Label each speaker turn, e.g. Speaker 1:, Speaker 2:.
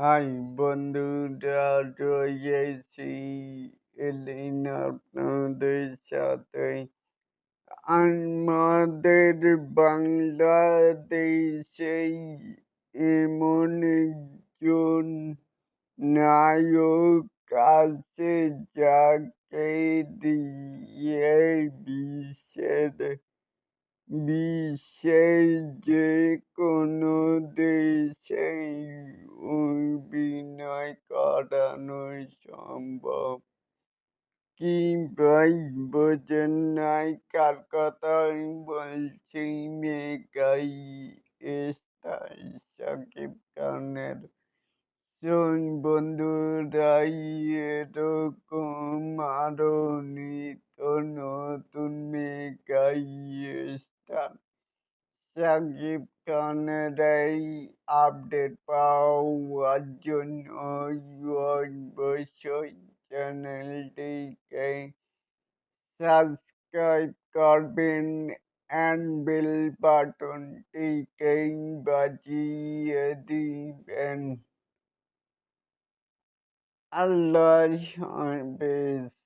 Speaker 1: High বন্ধুরা, রয়েছি এদিন আপনাদের সাথে। আমাদের বাংলাদেশে এমন একজন নায়ক আছে যাকে দিয়ে বিশ্বের বিশ্বের যে কোনো করানো সম্ভব। কি বোঝেন নাই কার কথা বলছি স্টার সাকিব খানের শোন বন্ধুরা এরকম আরও নিত্য নতুন সাকিব এই আপডেট পাওয়ার জন্য অবশ্যই চ্যানেলটিকে সাবস্ক্রাইব করবেন অ্যান্ড বেল বাটনটিকে বাজিয়ে দিবেন। আল্লাহ হাফেজ।